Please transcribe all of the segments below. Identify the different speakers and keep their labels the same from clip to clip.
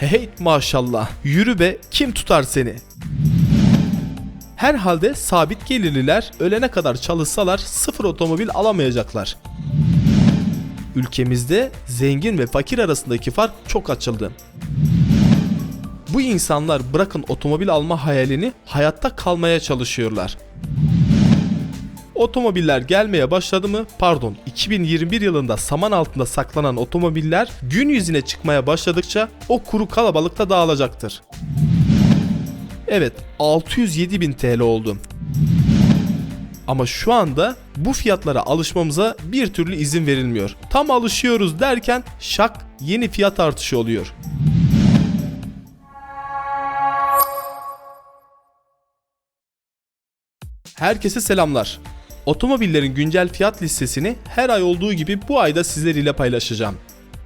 Speaker 1: Hey maşallah. Yürü be kim tutar seni? Herhalde sabit gelirliler ölene kadar çalışsalar sıfır otomobil alamayacaklar. Ülkemizde zengin ve fakir arasındaki fark çok açıldı. Bu insanlar bırakın otomobil alma hayalini hayatta kalmaya çalışıyorlar. Otomobiller gelmeye başladı mı? Pardon, 2021 yılında saman altında saklanan otomobiller gün yüzüne çıkmaya başladıkça o kuru kalabalıkta dağılacaktır. Evet, 607 bin TL oldu. Ama şu anda bu fiyatlara alışmamıza bir türlü izin verilmiyor. Tam alışıyoruz derken şak yeni fiyat artışı oluyor. Herkese selamlar. Otomobillerin güncel fiyat listesini her ay olduğu gibi bu ayda sizler ile paylaşacağım.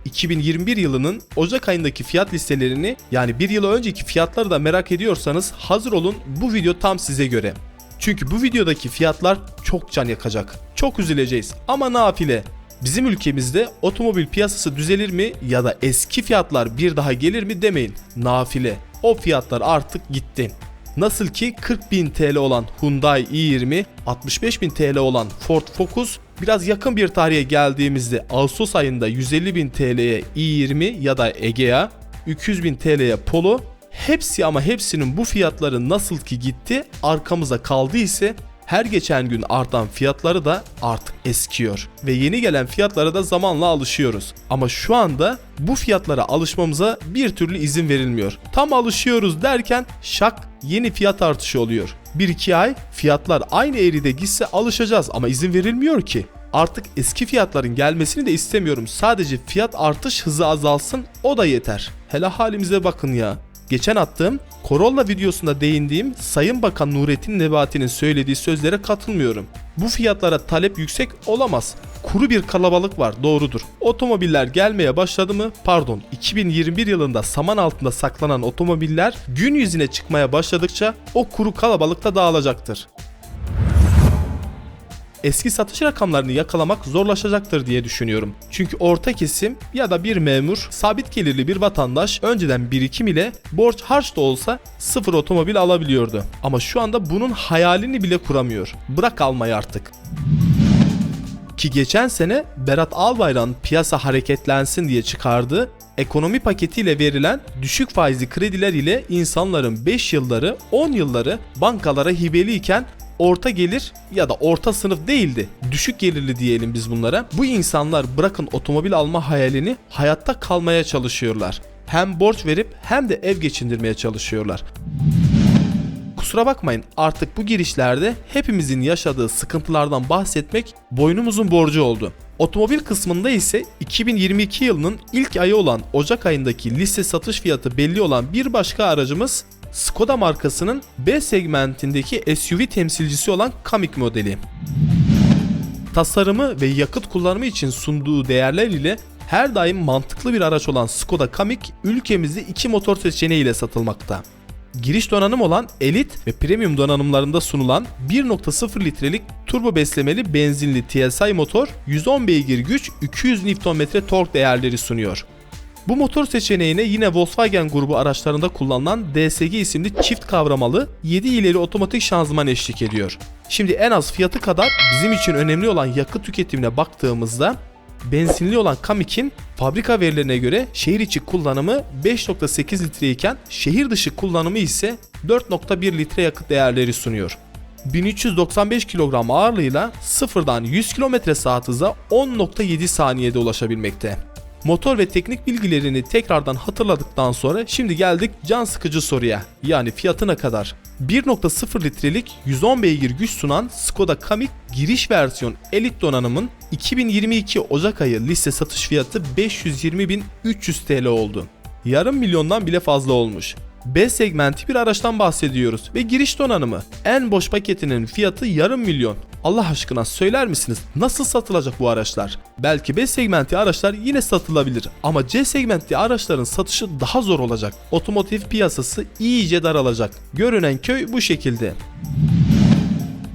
Speaker 1: 2021 yılının Ocak ayındaki fiyat listelerini yani bir yıl önceki fiyatları da merak ediyorsanız hazır olun bu video tam size göre. Çünkü bu videodaki fiyatlar çok can yakacak. Çok üzüleceğiz ama nafile. Bizim ülkemizde otomobil piyasası düzelir mi ya da eski fiyatlar bir daha gelir mi demeyin. Nafile. O fiyatlar artık gitti. Nasıl ki 40.000 TL olan Hyundai i20, 65.000 TL olan Ford Focus biraz yakın bir tarihe geldiğimizde Ağustos ayında 150.000 TL'ye i20 ya da Egea, 200.000 TL'ye Polo hepsi ama hepsinin bu fiyatları nasıl ki gitti arkamıza kaldı ise her geçen gün artan fiyatları da artık eskiyor ve yeni gelen fiyatlara da zamanla alışıyoruz. Ama şu anda bu fiyatlara alışmamıza bir türlü izin verilmiyor. Tam alışıyoruz derken şak yeni fiyat artışı oluyor. 1-2 ay fiyatlar aynı eğride gitse alışacağız ama izin verilmiyor ki. Artık eski fiyatların gelmesini de istemiyorum. Sadece fiyat artış hızı azalsın o da yeter. Hele halimize bakın ya. Geçen attığım Corolla videosunda değindiğim Sayın Bakan Nurettin Nebati'nin söylediği sözlere katılmıyorum. Bu fiyatlara talep yüksek olamaz. Kuru bir kalabalık var doğrudur. Otomobiller gelmeye başladı mı? Pardon 2021 yılında saman altında saklanan otomobiller gün yüzüne çıkmaya başladıkça o kuru kalabalıkta dağılacaktır eski satış rakamlarını yakalamak zorlaşacaktır diye düşünüyorum. Çünkü orta kesim ya da bir memur, sabit gelirli bir vatandaş önceden birikim ile borç harç da olsa sıfır otomobil alabiliyordu. Ama şu anda bunun hayalini bile kuramıyor. Bırak almayı artık. Ki geçen sene Berat Albayrak'ın piyasa hareketlensin diye çıkardığı ekonomi paketiyle verilen düşük faizli krediler ile insanların 5 yılları 10 yılları bankalara hibeliyken orta gelir ya da orta sınıf değildi. Düşük gelirli diyelim biz bunlara. Bu insanlar bırakın otomobil alma hayalini hayatta kalmaya çalışıyorlar. Hem borç verip hem de ev geçindirmeye çalışıyorlar. Kusura bakmayın artık bu girişlerde hepimizin yaşadığı sıkıntılardan bahsetmek boynumuzun borcu oldu. Otomobil kısmında ise 2022 yılının ilk ayı olan Ocak ayındaki liste satış fiyatı belli olan bir başka aracımız Skoda markasının B segmentindeki SUV temsilcisi olan Kamiq modeli. Tasarımı ve yakıt kullanımı için sunduğu değerler ile her daim mantıklı bir araç olan Skoda Kamiq ülkemizde iki motor seçeneğiyle satılmakta. Giriş donanım olan Elite ve Premium donanımlarında sunulan 1.0 litrelik turbo beslemeli benzinli TSI motor 110 beygir güç 200 Nm tork değerleri sunuyor. Bu motor seçeneğine yine Volkswagen grubu araçlarında kullanılan DSG isimli çift kavramalı 7 ileri otomatik şanzıman eşlik ediyor. Şimdi en az fiyatı kadar bizim için önemli olan yakıt tüketimine baktığımızda benzinli olan Kamik'in fabrika verilerine göre şehir içi kullanımı 5.8 litreyken şehir dışı kullanımı ise 4.1 litre yakıt değerleri sunuyor. 1395 kilogram ağırlığıyla sıfırdan 100 km saat hıza 10.7 saniyede ulaşabilmekte. Motor ve teknik bilgilerini tekrardan hatırladıktan sonra şimdi geldik can sıkıcı soruya. Yani fiyatına kadar. 1.0 litrelik 110 beygir güç sunan Skoda Kamiq giriş versiyon elit donanımın 2022 Ocak ayı liste satış fiyatı 520.300 TL oldu. Yarım milyondan bile fazla olmuş. B segmenti bir araçtan bahsediyoruz ve giriş donanımı. En boş paketinin fiyatı yarım milyon. Allah aşkına söyler misiniz nasıl satılacak bu araçlar? Belki B segmenti araçlar yine satılabilir ama C segmenti araçların satışı daha zor olacak. Otomotiv piyasası iyice daralacak. Görünen köy bu şekilde.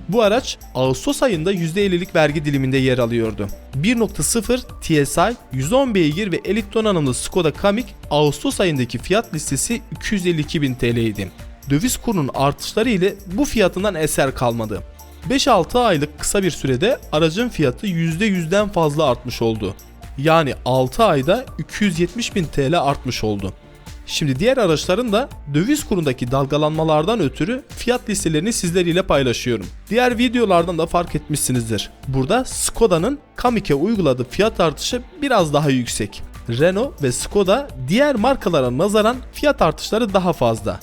Speaker 1: Bu araç Ağustos ayında %50'lik vergi diliminde yer alıyordu. 1.0 TSI 110 beygir ve elit donanımlı Skoda Kamiq Ağustos ayındaki fiyat listesi 252.000 TL idi. Döviz kurunun artışları ile bu fiyatından eser kalmadı. 5-6 aylık kısa bir sürede aracın fiyatı %100'den fazla artmış oldu. Yani 6 ayda 270.000 TL artmış oldu. Şimdi diğer araçların da döviz kurundaki dalgalanmalardan ötürü fiyat listelerini sizleriyle paylaşıyorum. Diğer videolardan da fark etmişsinizdir. Burada Skoda'nın Kamiq'e uyguladığı fiyat artışı biraz daha yüksek. Renault ve Skoda diğer markalara nazaran fiyat artışları daha fazla.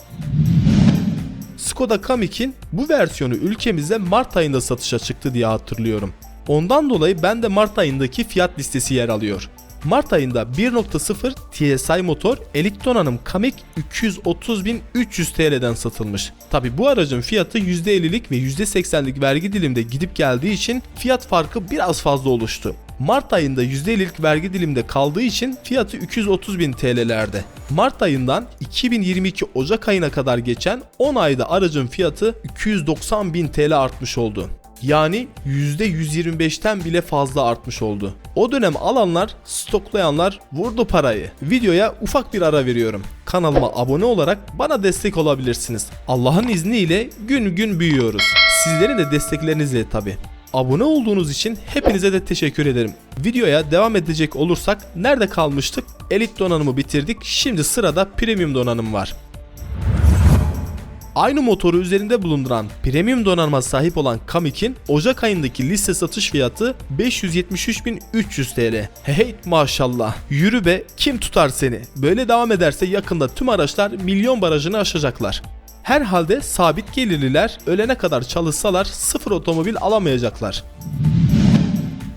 Speaker 1: Skoda Kamiq'in bu versiyonu ülkemizde Mart ayında satışa çıktı diye hatırlıyorum. Ondan dolayı ben de Mart ayındaki fiyat listesi yer alıyor. Mart ayında 1.0 TSI motor elit donanım Kamiq 230.300 TL'den satılmış. Tabi bu aracın fiyatı %50'lik ve %80'lik vergi dilimde gidip geldiği için fiyat farkı biraz fazla oluştu. Mart ayında %50'lik vergi dilimde kaldığı için fiyatı 230.000 TL'lerde. Mart ayından 2022 Ocak ayına kadar geçen 10 ayda aracın fiyatı 290.000 TL artmış oldu. Yani %125'ten bile fazla artmış oldu. O dönem alanlar, stoklayanlar vurdu parayı. Videoya ufak bir ara veriyorum. Kanalıma abone olarak bana destek olabilirsiniz. Allah'ın izniyle gün gün büyüyoruz. Sizlerin de desteklerinizle tabi. Abone olduğunuz için hepinize de teşekkür ederim. Videoya devam edecek olursak nerede kalmıştık? Elit donanımı bitirdik. Şimdi sırada premium donanım var. Aynı motoru üzerinde bulunduran premium donanıma sahip olan Kamiq'in Ocak ayındaki liste satış fiyatı 573.300 TL. Hey maşallah. Yürü be kim tutar seni? Böyle devam ederse yakında tüm araçlar milyon barajını aşacaklar. Herhalde sabit gelirliler ölene kadar çalışsalar sıfır otomobil alamayacaklar.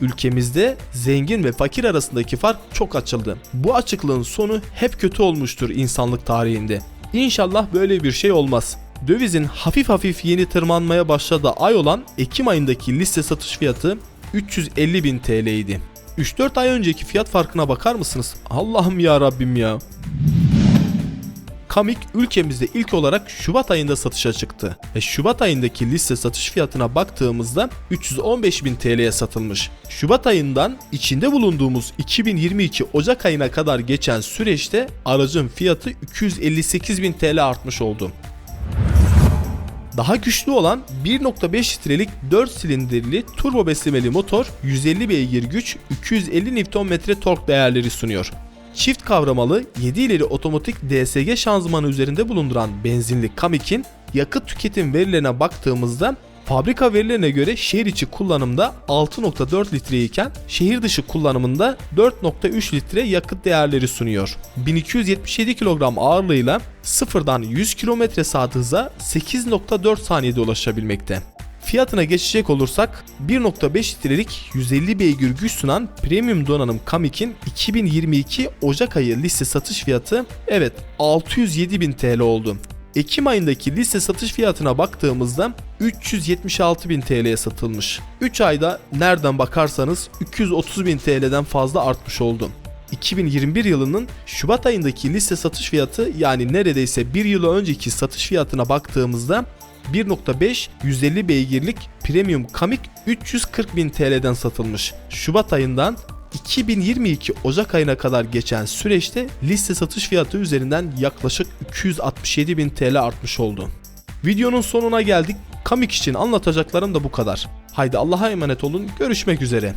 Speaker 1: Ülkemizde zengin ve fakir arasındaki fark çok açıldı. Bu açıklığın sonu hep kötü olmuştur insanlık tarihinde. İnşallah böyle bir şey olmaz. Dövizin hafif hafif yeni tırmanmaya başladığı ay olan Ekim ayındaki liste satış fiyatı 350.000 TL idi. 3-4 ay önceki fiyat farkına bakar mısınız? Allah'ım ya Rabbim ya. Kamik ülkemizde ilk olarak Şubat ayında satışa çıktı ve Şubat ayındaki liste satış fiyatına baktığımızda 315.000 TL'ye satılmış. Şubat ayından içinde bulunduğumuz 2022 Ocak ayına kadar geçen süreçte aracın fiyatı 258.000 TL artmış oldu. Daha güçlü olan 1.5 litrelik 4 silindirli turbo beslemeli motor 150 beygir güç 250 Nm tork değerleri sunuyor. Çift kavramalı 7 ileri otomatik DSG şanzımanı üzerinde bulunduran benzinli Kamik'in yakıt tüketim verilerine baktığımızda fabrika verilerine göre şehir içi kullanımda 6.4 litre iken şehir dışı kullanımında 4.3 litre yakıt değerleri sunuyor. 1277 kilogram ağırlığıyla sıfırdan 100 km saat hıza 8.4 saniyede ulaşabilmekte. Fiyatına geçecek olursak 1.5 litrelik 150 beygir güç sunan premium donanım Kamik'in 2022 Ocak ayı liste satış fiyatı evet 607.000 TL oldu. Ekim ayındaki liste satış fiyatına baktığımızda 376.000 TL'ye satılmış. 3 ayda nereden bakarsanız 230.000 TL'den fazla artmış oldu. 2021 yılının Şubat ayındaki liste satış fiyatı yani neredeyse bir yıl önceki satış fiyatına baktığımızda 1.5 150 beygirlik premium Kamik 340 bin TL'den satılmış. Şubat ayından 2022 Ocak ayına kadar geçen süreçte liste satış fiyatı üzerinden yaklaşık 267 bin TL artmış oldu. Videonun sonuna geldik. Kamik için anlatacaklarım da bu kadar. Haydi Allah'a emanet olun. Görüşmek üzere.